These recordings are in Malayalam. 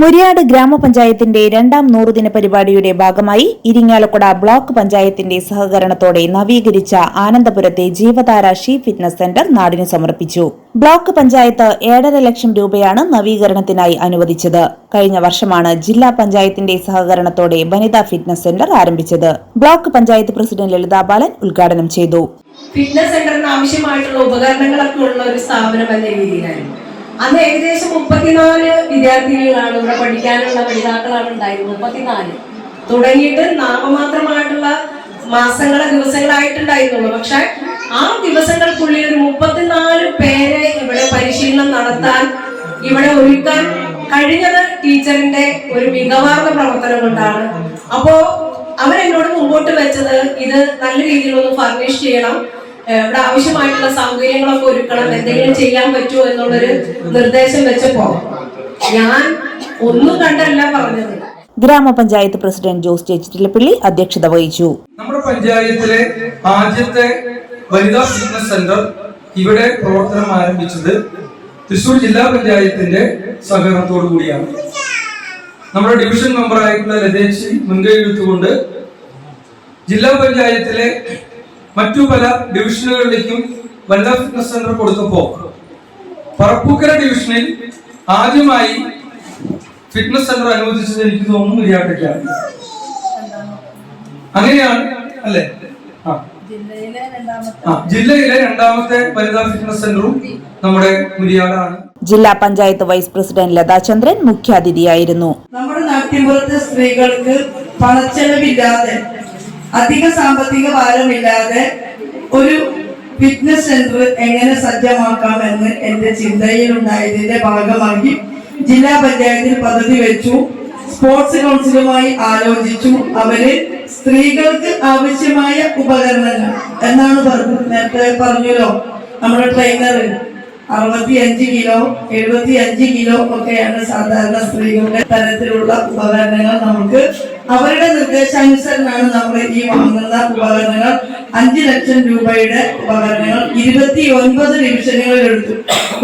മുരിയാട് ഗ്രാമപഞ്ചായത്തിന്റെ രണ്ടാം നൂറുദിന പരിപാടിയുടെ ഭാഗമായി ഇരിങ്ങാലക്കുട ബ്ലോക്ക് പഞ്ചായത്തിന്റെ സഹകരണത്തോടെ നവീകരിച്ച ആനന്ദപുരത്തെ ജീവധാര ഷീ ഫിറ്റ്നസ് സെന്റർ നാടിന് സമർപ്പിച്ചു. ബ്ലോക്ക് പഞ്ചായത്ത് ഏഴര ലക്ഷം രൂപയാണ് നവീകരണത്തിനായി അനുവദിച്ചത്. കഴിഞ്ഞ വർഷമാണ് ജില്ലാ പഞ്ചായത്തിന്റെ സഹകരണത്തോടെ വനിതാ ഫിറ്റ്നസ് സെന്റർ ആരംഭിച്ചത്. ബ്ലോക്ക് പഞ്ചായത്ത് പ്രസിഡന്റ് ലളിതാ ബാലൻ ഉദ്ഘാടനം ചെയ്തു. ഫിറ്റ്നസ് സെന്ററിന് ആവശ്യമായിട്ടുള്ള ഉപകരണങ്ങളൊക്കെ ഉള്ള ഒരു സ്ഥാപനം എന്ന രീതിയിലായിരുന്നു. അന്ന് ഏകദേശം മുപ്പത്തിനാല് വിദ്യാർത്ഥികളാണ് ഇവിടെ പഠിക്കാനുള്ള പഠിതാക്കളാണ് ഉണ്ടായത് മുപ്പത്തിനാല്. തുടങ്ങിയിട്ട് നാമമാത്രമായിട്ടുള്ള മാസങ്ങളെ ദിവസങ്ങളായിട്ടുണ്ടായിരുന്നുള്ളൂ. പക്ഷെ ആ ദിവസങ്ങൾക്കുള്ളിൽ ഒരു മുപ്പത്തിനാല് പേരെ ഇവിടെ പരിശീലനം നടത്താൻ ഇവിടെ ഒരുക്കാൻ കഴിഞ്ഞത് ടീച്ചറിന്റെ ഒരു മികവാർന്ന പ്രവർത്തനം കൊണ്ടാണ്. അപ്പോ അവരെന്നോട് മുമ്പോട്ട് വെച്ചത് ഇത് നല്ല രീതിയിലൊന്ന് ഫർണിഷ് ചെയ്യണം ഇവിടെ ആവശ്യമായിട്ടുള്ള സൗകര്യങ്ങളൊക്കെ ഒരുക്കണം എന്തെങ്കിലും ചെയ്യാൻ പറ്റുമോ എന്നുള്ളൊരു നിർദ്ദേശം വെച്ചപ്പോ ഞാൻ ഒന്നും കണ്ടല്ല പറഞ്ഞത്. ഗ്രാമപഞ്ചായത്ത് പ്രസിഡന്റ് ജോസ് ചേച്ചിട്ടിലപ്പള്ളി അധ്യക്ഷത വഹിച്ചു. നമ്മുടെ പഞ്ചായത്തിലെ ആദ്യത്തെ വനിതാ ഫിറ്റ്നസ് സെന്റർ ഇവിടെ പ്രവർത്തനം ആരംഭിച്ചത് തൃശൂർ ജില്ലാ പഞ്ചായത്തിന്റെ സഹകരണത്തോടു കൂടിയാണ്. നമ്മുടെ ഡിവിഷൻ മെമ്പറായിട്ടുള്ള ലതേശി മുൻകൈ എടുത്തുകൊണ്ട് ജില്ലാ പഞ്ചായത്തിലെ മറ്റു പല ഡിവിഷനുകളിലേക്കും വനിതാ ഫിറ്റ്നസ് സെന്റർ കൊടുത്തപ്പോ പറപ്പൂക്കര ഡിവിഷനിൽ ആദ്യമായി ഫിറ്റ്നസ് സെന്റർ അനുവദിച്ചത് എനിക്ക് തോന്നുന്നു ഇരിയാട്ടയ്ക്കാണ് അങ്ങനെയാണ് അല്ലെ? ആ, ജില്ലയിലെ രണ്ടാമത്തെ വനിതാ ഫിറ്റ്നസ് സെന്ററും നമ്മുടെ മുരിയാടാണ്. ജില്ലാ പഞ്ചായത്ത് വൈസ് പ്രസിഡന്റ് ലതാചന്ദ്രൻ മുഖ്യാതിഥിയായിരുന്നു. നമ്മുടെ നാട്ടിൻപുറത്തെ സ്ത്രീകൾക്ക് പണച്ചെലവില്ലാതെ അധിക സാമ്പത്തിക ഭാരമില്ലാതെ ഒരു ഫിറ്റ്നസ് സെന്റർ എങ്ങനെ സജ്ജമാക്കാമെന്ന് എന്റെ ചിന്തയിൽ ഉണ്ടായതിന്റെ ഭാഗമായി ജില്ലാ പഞ്ചായത്തിൽ പദ്ധതി വെച്ചു. സ്പോർട്സ് കൗൺസിലുമായി ആലോചിച്ചു. അവർ സ്ത്രീകൾക്ക് ആവശ്യമായ ഉപകരണങ്ങൾ എന്നാണ് പറഞ്ഞത് നേരത്തെ പറഞ്ഞല്ലോ. നമ്മുടെ ട്രെയിനർ അറുപത്തി അഞ്ച് കിലോ എഴുപത്തി അഞ്ച് കിലോ ഒക്കെയാണ് സാധാരണ സ്ത്രീകളുടെ തരത്തിലുള്ള ഉപകരണങ്ങൾ നമുക്ക് അവരുടെ നിർദ്ദേശാനുസരണമാണ് നമ്മൾ ഈ വാങ്ങുന്ന ഉപകരണങ്ങൾ. അഞ്ച് ലക്ഷം രൂപയുടെ ഉപകരണങ്ങൾ. ഇരുപത്തി ഒൻപത് ഡിവിഷനുകളിൽ എടുത്തു.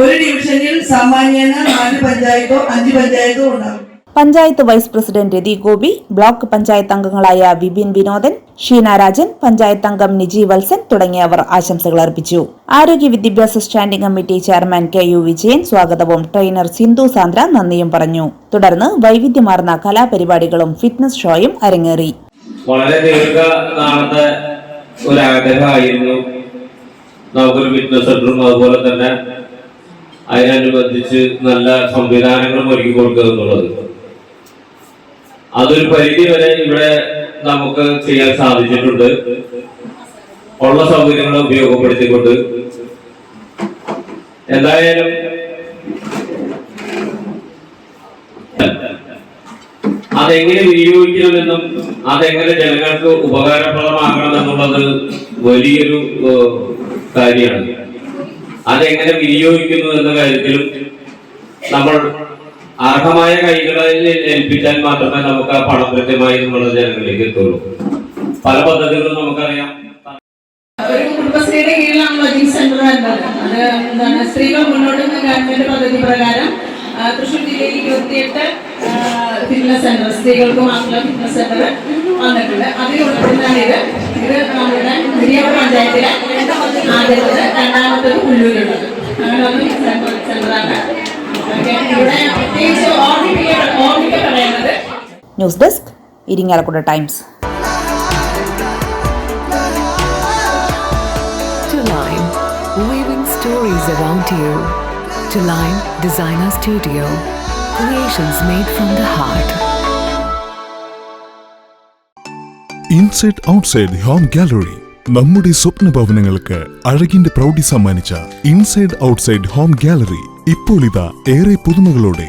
ഒരു ഡിവിഷനിൽ സാമാന്യേന നാല് പഞ്ചായത്തോ അഞ്ച് പഞ്ചായത്തോ ഉണ്ടാകും. Panchayat vice president Rathi Gopi block panchayat അംഗങ്ങളായ വിപിൻ വിനോദൻ ഷീന രാജൻ പഞ്ചായത്ത് അംഗം നിജി വത്സൻ തുടങ്ങിയവർ ആശംസകൾ അർപ്പിച്ചു. ആരോഗ്യ വിദ്യാഭ്യാസ standing committee chairman K U Vijayan സ്വാഗതവും ട്രെയിനർ സിന്ധു സാന്ദ്ര നന്ദിയും പറഞ്ഞു. തുടർന്ന് വൈവിധ്യമാർന്ന കലാപരിപാടികളും ഫിറ്റ്നസ് ഷോയും അരങ്ങേറി. വളരെ ദീർഘനാളത്തെ ഒരു ആഗ്രഹമായിരുന്നു. നമുക്കൊരു ഫിറ്റ്നസ് സെന്ററും അതുപോലെ തന്നെ അതിനനുബന്ധിച്ച് നല്ല സംവിധാനങ്ങളും ഒരുക്കി കൊടുക്കുക എന്നുള്ളത്. അതൊരു പരിധി വരെ ഇവിടെ നമുക്ക് ചെയ്യാൻ സാധിച്ചിട്ടുണ്ട്. ഉള്ള സൗകര്യങ്ങൾ ഉപയോഗപ്പെടുത്തിക്കൊണ്ട്. എന്തായാലും അതെങ്ങനെ വിനിയോഗിക്കണമെന്നും അതെങ്ങനെ ജനങ്ങൾക്ക് ഉപകാരപ്രദമാക്കണം എന്നുള്ളത് വലിയൊരു കാര്യമാണ്. അതെങ്ങനെ വിനിയോഗിക്കുന്നു എന്ന കാര്യത്തിലും നമ്മൾ അർഹമായ കൈകളിൽ ഏൽപ്പിച്ചാൽ മാത്രമേ നമുക്ക് ആ പണം കൃത്യമായി നമ്മുടെ ജനങ്ങളിലേക്ക് എത്തുള്ളൂ. പല പദ്ധതികളും നമുക്കറിയാം. സ്ത്രീകൾ മുന്നോട്ട് ഗവൺമെന്റ് പദ്ധതി പ്രകാരം തൃശ്ശൂർ ജില്ലയിൽ ഇരുപത്തിയെട്ട് ഫിറ്റ്നസ് സെന്റർ സ്ത്രീകൾക്ക് മാത്രമുള്ള ഫിറ്റ്നസ് സെന്റർ വന്നിട്ടുണ്ട്. ഉൾപ്പെടുന്നതാണ് ഇത് ഇത് നമ്മുടെ മുരിയാട് പഞ്ചായത്തിലെ ആദ്യത്തത് രണ്ടാമത്തത് പുല്ലൂരുള്ളത്. പ്രത്യേകിച്ച് ഓർമ്മിപ്പിക്ക ഓർമ്മിക്കപ്പെടേണ്ടത് news desk Irinjalakuda times To Line, weaving stories around you. To Lime Designer Studio, creations made from the heart. Inside outside home gallery നമ്മുടെ സ്വപ്ന ഭവനങ്ങൾക്ക് അഴകിന്റെ പ്രൗഢി സമ്മാനിച്ച ഇൻസൈഡ് ഔട്ട്സൈഡ് ഹോം ഗാലറി ഇപ്പോൾ ഇതാ ഏറെ പുതുമകളോടെ